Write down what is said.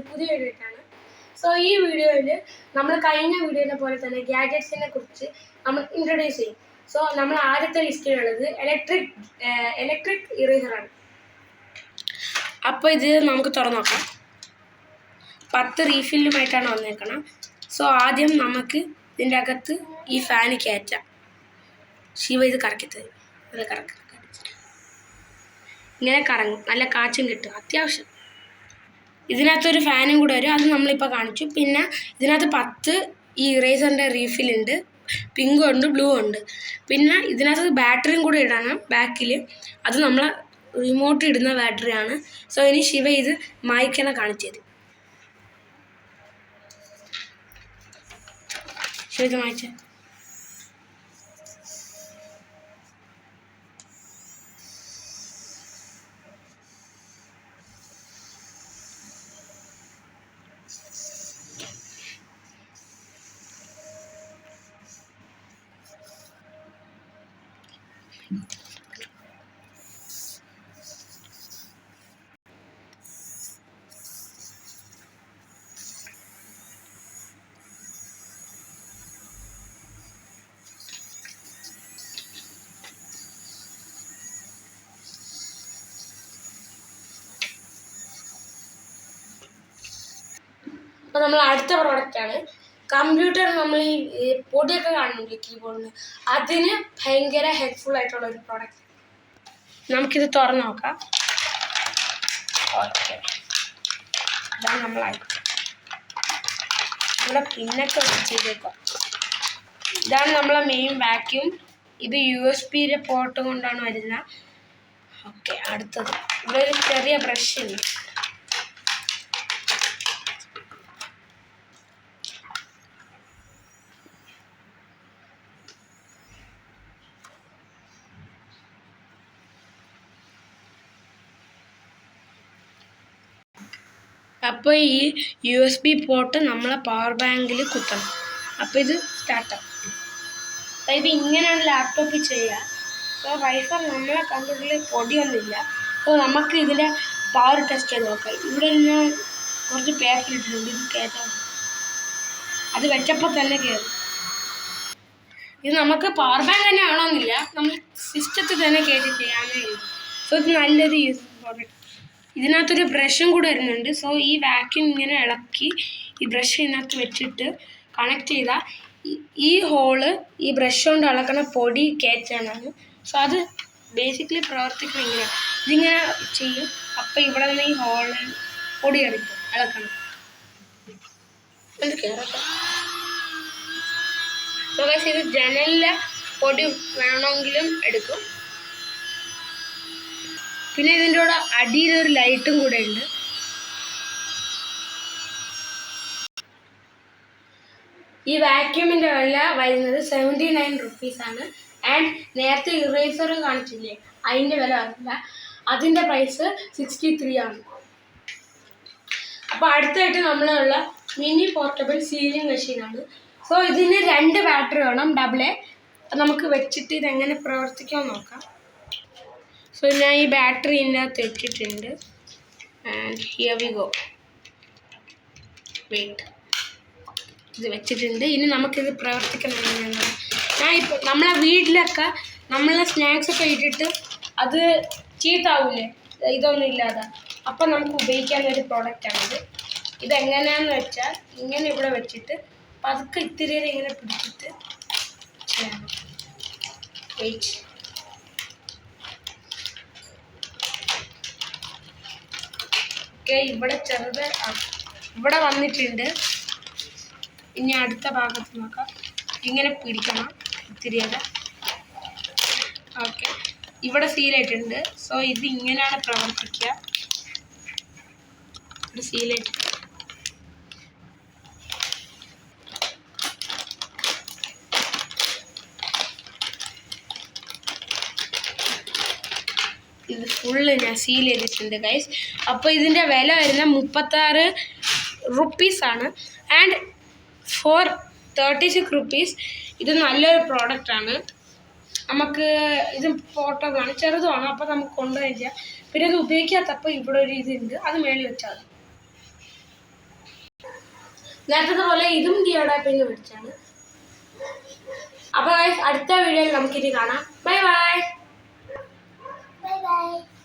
ഒരു പുതിയ വീഡിയോ ആയിട്ടാണ് സോ ഈ വീഡിയോയിൽ നമ്മൾ കഴിഞ്ഞ വീഡിയോനെ പോലെ തന്നെ ഗാഡ്ജറ്റ്സിനെ കുറിച്ച് നമ്മൾ ഇൻട്രൊഡ്യൂസ് ചെയ്യും. സോ നമ്മൾ ആദ്യത്തെ ലിസ്റ്റിലുള്ളത് ഇലക്ട്രിക് ഇലക്ട്രിക് ഇറേസറാണ് അപ്പോൾ ഇത് നമുക്ക് തുറന്നു നോക്കാം. പത്ത് റീഫില്ലുമായിട്ടാണ് വന്നേക്കണം. സോ ആദ്യം നമുക്ക് ഇതിന്റെ അകത്ത് ഈ ഫാന് കയറ്റാം. ശിവ ഇത് കറക്കി തരും നല്ല കറക്കി. ഇങ്ങനെ കറങ്ങും. നല്ല കാച്ചും കിട്ടും. അത്യാവശ്യം. ഇതിനകത്തൊരു ഫാനും കൂടെ വരും. അത് നമ്മളിപ്പോൾ കാണിച്ചു. പിന്നെ ഇതിനകത്ത് പത്ത് ഈ ഇറേസറിന്റെ റീഫിലുണ്ട് പിങ്കും ഉണ്ട് ബ്ലൂ ഉണ്ട്. പിന്നെ ഇതിനകത്ത് ബാറ്ററിയും കൂടെ ഇടണം ബാക്കിൽ അത് നമ്മൾ റിമോട്ട് ഇടുന്ന ബാറ്ററിയാണ് സോ ഇനി ശിവ ഇത് മായ്ക്കണ കാണിച്ചു തരും. ശിവ ഇത് മായ്ച്ചേ അപ്പോൾ നമ്മൾ അടുത്ത പ്രോഡക്റ്റാണ് കമ്പ്യൂട്ടർ നമ്മൾ ഈ പൊടിയൊക്കെ കാണുന്നുണ്ട് കീബോർഡിന് അതിന് ഭയങ്കര ഹെൽപ്ഫുൾ ആയിട്ടുള്ള ഒരു പ്രോഡക്റ്റ് നമുക്കിത് തുറന്നു നോക്കാം. ഓക്കെ. ഇതാണ് നമ്മൾ നമ്മുടെ പിന്നൊക്കെ ചെയ്തേക്കാം. ഇതാണ് നമ്മളെ മെയിൻ വാക്യൂം ഇത് യു എസ് പിയിലെ പോർട്ട് കൊണ്ടാണ് വരുന്നത്. ഓക്കെ അടുത്തത്. ഇവിടെ ഒരു ചെറിയ ബ്രഷ് ഉണ്ട് അപ്പോൾ ഈ യു എസ് ബി പോർട്ട് നമ്മളെ പവർ ബാങ്കിൽ കുത്തണം. അപ്പോൾ ഇത് സ്റ്റാർട്ടാവും അതായത് ഇങ്ങനെയാണ് ലാപ്ടോപ്പിൽ ചെയ്യുക. അപ്പോൾ വൈഫർ നമ്മളെ കമ്പ്യൂട്ടറിൽ പൊടിയൊന്നുമില്ല അപ്പോൾ നമുക്ക് ഇതിന്റെ പവർ ടെസ്റ്റ് ചെയ്ത് നോക്കാം. ഇവിടെ ഞാൻ കുറച്ച് പേപ്പർ ഇട്ടിട്ടുണ്ട്. ഇത് കയറ്റാം അത് വെച്ചപ്പോൾ തന്നെ കയറും ഇത് നമുക്ക് പവർ ബാങ്ക് തന്നെ ആവണമെന്നില്ല. നമ്മൾ സിസ്റ്റത്തിൽ തന്നെ കയറ്റി ചെയ്യാനേ ഉള്ളൂ. സോ ഇത് നല്ലൊരു യൂസ് പ്രോഡക്റ്റ് ഇതിനകത്തൊരു ബ്രഷും കൂടെ വരുന്നുണ്ട്. സോ ഈ വാക്യൂം ഇങ്ങനെ ഇളക്കി ഈ ബ്രഷ് ഇതിനകത്ത് വെച്ചിട്ട് കണക്ട് ചെയ്താൽ ഈ ഹോൾ ഈ ബ്രഷ് കൊണ്ട് ഇളക്കണ പൊടി കയറ്റാനാണ്. സോ അത് ബേസിക്കലി പ്രവർത്തിക്കുന്നത് ഇങ്ങനെ. ഇതിങ്ങനെ ചെയ്യും. അപ്പം ഇവിടെ നിന്ന് ഈ ഹോളിൽ പൊടി അടിക്കും ഇളക്കണം ഇത് ജനലിലെ പൊടി വേണമെങ്കിലും എടുക്കും. പിന്നെ ഇതിന്റെ കൂടെ അടിയിൽ ഒരു ലൈറ്റും കൂടെ ഉണ്ട്. ഈ വാക്യൂമിന്റെ വില വരുന്നത് സെവന്റി നയൻ റുപ്പീസാണ് ആൻഡ് നേരത്തെ ഇറേസർ കാണിച്ചില്ലേ അതിന്റെ വില വരില്ല അതിന്റെ പ്രൈസ് സിക്സ്റ്റി ത്രീ ആണ്. അപ്പോൾ അടുത്തായിട്ട് നമ്മളുള്ള മിനി പോർട്ടബിൾ സീലിംഗ് മെഷീനാണ് സോ ഇതിന് രണ്ട് ബാറ്ററി വേണം ഡബിളെ നമുക്ക് വെച്ചിട്ട് ഇതെങ്ങനെ പ്രവർത്തിക്കാമെന്ന് നോക്കാം. സോ ഞാൻ ഈ ബാറ്ററി ഇതിനകത്ത് ഇട്ടിട്ടുണ്ട്. And here we go weight ഇത് വെച്ചിട്ടുണ്ട്. ഇനി നമുക്കിത് പ്രവർത്തിക്കണം എങ്ങനെയാണെന്ന് ഞാൻ ഇപ്പോൾ നമ്മളെ വീട്ടിലൊക്കെ നമ്മളെ സ്നാക്സൊക്കെ ഇട്ടിട്ട് അത് ചീത്താവൂലേ? ഇതൊന്നും ഇല്ലാതെ. അപ്പം നമുക്ക് ഉപയോഗിക്കാവുന്ന ഒരു പ്രോഡക്റ്റാണിത് ഇതെങ്ങനെയാണെന്ന് വെച്ചാൽ ഇങ്ങനെ ഇവിടെ വെച്ചിട്ട് പതുക്കെ ഇത്തിരി ഇങ്ങനെ പിടിച്ചിട്ട് വെയിറ്റ് ഓക്കെ ഇവിടെ ചെറുത് ഇവിടെ വന്നിട്ടുണ്ട്. ഇനി അടുത്ത ഭാഗത്ത് നോക്കാം. ഇങ്ങനെ പിടിക്കണം ഇത്തിരിയത് ഓക്കെ. ഇവിടെ സീലായിട്ടുണ്ട് സോ ഇത് ഇങ്ങനെയാണ് പ്രവർത്തിക്കുക. ഇവിടെ സീലായിട്ട് ഇത് ഫുള്ള് ഞാൻ സീൽ ചെയ്തിട്ടുണ്ട് ഗൈസ് അപ്പോൾ ഇതിന്റെ വില വരുന്ന മുപ്പത്താറ് റുപ്പീസാണ് and four thirty six rupees ഇത് നല്ലൊരു പ്രോഡക്റ്റാണ് നമുക്ക് ഇത് ഫോട്ടോ കാണും. ചെറുതുമാണ് അപ്പോൾ നമുക്ക് കൊണ്ടുപോയി ചെയ്യാം. പിന്നെ ഇത് ഉപയോഗിക്കാത്തപ്പോൾ ഇവിടെ ഒരു ഇതുണ്ട്. അത് മേളിൽ വെച്ചാൽ നേരത്തെ പോലെ ഇതും ഡിയോടാപ്പിൽ നിന്ന് അപ്പോൾ അടുത്ത വീഡിയോയിൽ നമുക്കിത് കാണാം. Bye bye 拜拜。